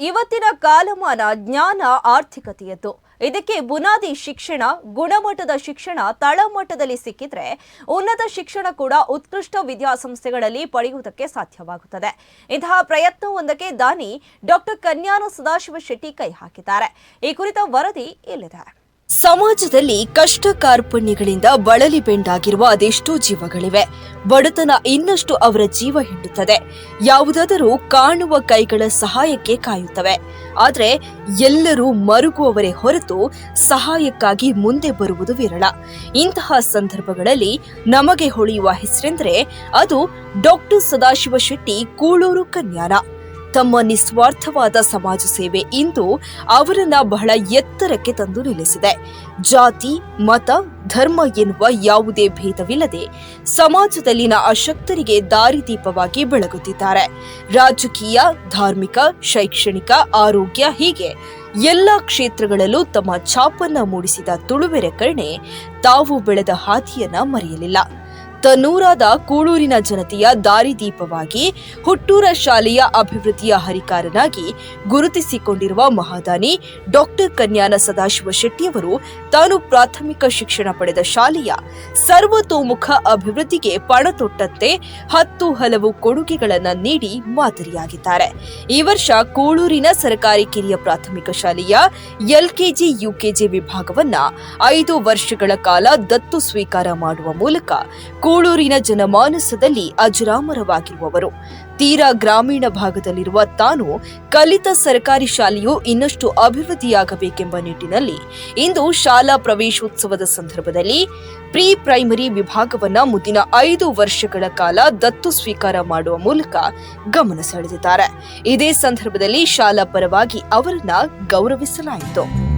ಇವತ್ತಿನ ಕಾಲಮಾನ ಜ್ಞಾನ ಆರ್ಥಿಕತೆಯದ್ದು. ಇದಕ್ಕೆ ಬುನಾದಿ ಶಿಕ್ಷಣ, ಗುಣಮಟ್ಟದ ಶಿಕ್ಷಣ, ತಳಮಟ್ಟದಲ್ಲಿ ಸಿಕ್ಕಿದ್ರೆ ಉನ್ನತ ಶಿಕ್ಷಣ ಕೂಡ ಉತ್ಕೃಷ್ಟ ವಿದ್ಯಾಸಂಸ್ಥೆಗಳಲ್ಲಿ ಪಡೆಯುವುದಕ್ಕೆ ಸಾಧ್ಯವಾಗುತ್ತದೆ. ಇಂತಹ ಪ್ರಯತ್ನವೊಂದಕ್ಕೆ ದಾನಿ ಡಾಕ್ಟರ್ ಕನ್ಯಾನ ಸದಾಶಿವ ಶೆಟ್ಟಿ ಕೈ ಹಾಕಿದ್ದಾರೆ. ಈ ಕುರಿತ ವರದಿ ಇಲ್ಲಿದೆ. ಸಮಾಜದಲ್ಲಿ ಕಷ್ಟ ಕಾರ್ಪಣ್ಯಗಳಿಂದ ಬಳಲಿ ಬೆಂಡಾಗಿರುವ ಅದೆಷ್ಟೋ ಜೀವಗಳಿವೆ. ಬಡತನ ಇನ್ನಷ್ಟು ಅವರ ಜೀವ ಹಿಂಡುತ್ತದೆ. ಯಾವುದಾದರೂ ಕಾಣುವ ಕೈಗಳ ಸಹಾಯಕ್ಕೆ ಕಾಯುತ್ತವೆ. ಆದರೆ ಎಲ್ಲರೂ ಮರುಗುವವರೇ ಹೊರತು ಸಹಾಯಕ್ಕಾಗಿ ಮುಂದೆ ಬರುವುದು ವಿರಳ. ಇಂತಹ ಸಂದರ್ಭಗಳಲ್ಲಿ ನಮಗೆ ಹೊಳೆಯುವ ಹೆಸರೆಂದರೆ ಅದು ಡಾಕ್ಟರ್ ಸದಾಶಿವ ಶೆಟ್ಟಿ ಕೂಳೂರು ಕನ್ಯಾನ. ತಮ್ಮ ನಿಸ್ವಾರ್ಥವಾದ ಸಮಾಜ ಸೇವೆ ಇಂದು ಅವರನ್ನ ಬಹಳ ಎತ್ತರಕ್ಕೆ ತಂದು ನಿಲ್ಲಿಸಿದೆ. ಜಾತಿ, ಮತ, ಧರ್ಮ ಎನ್ನುವ ಯಾವುದೇ ಭೇದವಿಲ್ಲದೆ ಸಮಾಜದಲ್ಲಿನ ಅಶಕ್ತರಿಗೆ ದಾರಿದೀಪವಾಗಿ ಬೆಳಗುತ್ತಿದ್ದಾರೆ. ರಾಜಕೀಯ, ಧಾರ್ಮಿಕ, ಶೈಕ್ಷಣಿಕ, ಆರೋಗ್ಯ ಹೀಗೆ ಎಲ್ಲ ಕ್ಷೇತ್ರಗಳಲ್ಲೂ ತಮ್ಮ ಛಾಪನ್ನ ಮೂಡಿಸಿದ ತುಳುವೆರೆ ಕರ್ಣೆ ತಾವು ಬೆಳೆದ ಹಾದಿಯನ್ನ ಮರೆಯಲಿಲ್ಲ. ತನ್ನೂರಾದ ಕೂಳೂರಿನ ಜನತೆಯ ದಾರಿದೀಪವಾಗಿ ಹುಟ್ಟೂರ ಶಾಲೆಯ ಅಭಿವೃದ್ಧಿಯ ಹರಿಕಾರನಾಗಿ ಗುರುತಿಸಿಕೊಂಡಿರುವ ಮಹಾದಾನಿ ಡಾಕ್ಟರ್ ಕನ್ಯಾನ ಸದಾಶಿವ ಶೆಟ್ಟಿಯವರು ತಾನು ಪ್ರಾಥಮಿಕ ಶಿಕ್ಷಣ ಪಡೆದ ಶಾಲೆಯ ಸರ್ವತೋಮುಖ ಅಭಿವೃದ್ಧಿಗೆ ಪಣತೊಟ್ಟಂತೆ ಹತ್ತು ಹಲವು ಕೊಡುಗೆಗಳನ್ನು ನೀಡಿ ಮಾದರಿಯಾಗಿದ್ದಾರೆ. ಈ ವರ್ಷ ಕೂಳೂರಿನ ಸರ್ಕಾರಿ ಕಿರಿಯ ಪ್ರಾಥಮಿಕ ಶಾಲೆಯ ಎಲ್ಕೆಜಿ, ಯುಕೆಜಿ ವಿಭಾಗವನ್ನ ಐದು ವರ್ಷಗಳ ಕಾಲ ದತ್ತು ಸ್ವೀಕಾರ ಮಾಡುವ ಮೂಲಕ ಕೂಳೂರಿನ ಜನಮಾನಸದಲ್ಲಿ ಅಜರಾಮರವಾಗಿರುವವರು. ತೀರಾ ಗ್ರಾಮೀಣ ಭಾಗದಲ್ಲಿರುವ ತಾನು ಕಲಿತ ಸರ್ಕಾರಿ ಶಾಲೆಯು ಇನ್ನಷ್ಟು ಅಭಿವೃದ್ಧಿಯಾಗಬೇಕೆಂಬ ನಿಟ್ಟಿನಲ್ಲಿ ಇಂದು ಶಾಲಾ ಪ್ರವೇಶೋತ್ಸವದ ಸಂದರ್ಭದಲ್ಲಿ ಪ್ರೀ ಪ್ರೈಮರಿ ವಿಭಾಗವನ್ನ ಮುಂದಿನ ಐದು ವರ್ಷಗಳ ಕಾಲ ದತ್ತು ಸ್ವೀಕಾರ ಮಾಡುವ ಮೂಲಕ ಗಮನ ಸೆಳೆದಿದ್ದಾರೆ. ಇದೇ ಸಂದರ್ಭದಲ್ಲಿ ಶಾಲಾ ಪರವಾಗಿ ಅವರನ್ನ ಗೌರವಿಸಲಾಯಿತು.